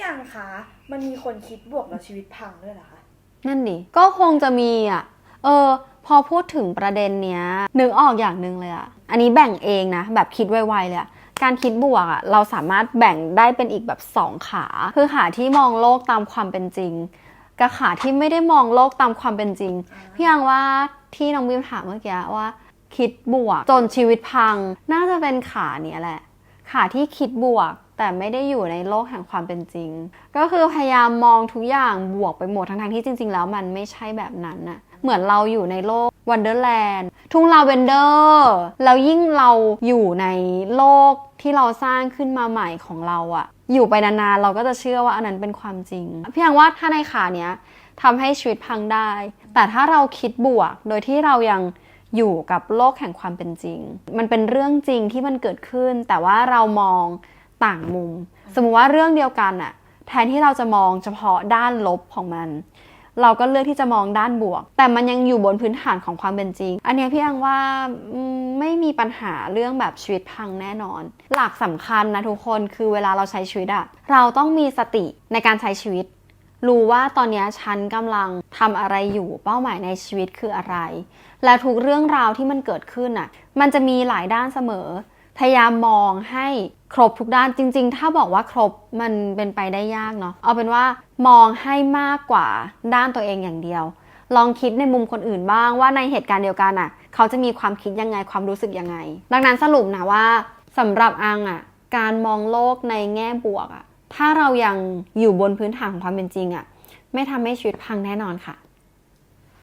พี่อังคะ มันมีคนคิดบวกแล้วชีวิตพังด้วยเหรอคะ นั่นดิก็คงจะมีอะ เออ พอพูดถึงประเด็นเนี้ยนึกออกอย่างหนึ่งเลยอะ อันนี้แบ่งเองนะ แบบคิดไวๆเลยอะการคิดบวกอะเราสามารถแบ่งได้เป็นอีกแบบสองขา คือขาที่มองโลกตามความเป็นจริง กับขาที่ไม่ได้มองโลกตามความเป็นจริง พี่ยังว่าที่น้องบิมถามเมื่อกี้ว่า คิดบวกจนชีวิตพัง น่าจะเป็นขาเนี้ยแหละ ขาที่คิดบวกแต่ไม่ได้อยู่ในโลกแห่งความเป็นจริง ก็คือพยายามมองทุกอย่างบวกไปหมดทั้งๆที่จริง ๆ แล้วมันไม่ใช่แบบนั้นน่ะ เหมือนเราอยู่ในโลกวันเดอร์แลนด์ทุ่งลาเวนเดอร์แล้วยิ่งเราอยู่ในโลกที่เราสร้างขึ้นมาใหม่ของเราอะอยู่ไปนานๆเราก็จะเชื่อว่าอันนั้นเป็นความจริงเพียงว่าถ้าในขาเนี้ยทำให้ชีวิตพังได้ แต่ถ้าเราคิดบวกโดยที่เรายัง อยู่กับโลกแห่งความเป็นจริง มันเป็นเรื่องจริงที่มันเกิดขึ้น แต่ว่าเรามองต่างมุม สมมุติว่าเรื่องเดียวกันอะแทนที่เราจะมองเฉพาะด้านลบของมัน เราก็เลือกที่จะมองด้านบวก แต่มันยังอยู่บนพื้นฐานของความเป็นจริง อันนี้พี่อังว่าไม่มีปัญหาเรื่องแบบชีวิตพังแน่นอน หลักสำคัญนะทุกคนคือเวลาเราใช้ชีวิตอะเราต้องมีสติในการใช้ชีวิต รู้ว่าตอนนี้ฉันกำลังทำอะไรอยู่เป้าหมายในชีวิตคืออะไร และทุกเรื่องราวที่มันเกิดขึ้นอะ มันจะมีหลายด้านเสมอ พยายามมองให้ครบทุกด้านจริง ๆ ถ้าบอกว่าครบมันเป็นไปได้ยากเนาะเอาเป็นว่ามองให้มากกว่าด้านตัวเองอย่างเดียว ลองคิดในมุมคนอื่นบ้างว่าในเหตุการณ์เดียวกันอะ เขาจะมีความคิดยังไงความรู้สึกยังไง ดังนั้นสรุปนะว่าสำหรับอังอะ การมองโลกในแง่บวกอะ ถ้าเรายังอยู่บนพื้นฐานของความเป็นจริงอะ ไม่ทำให้ชีวิตพังแน่นอนค่ะ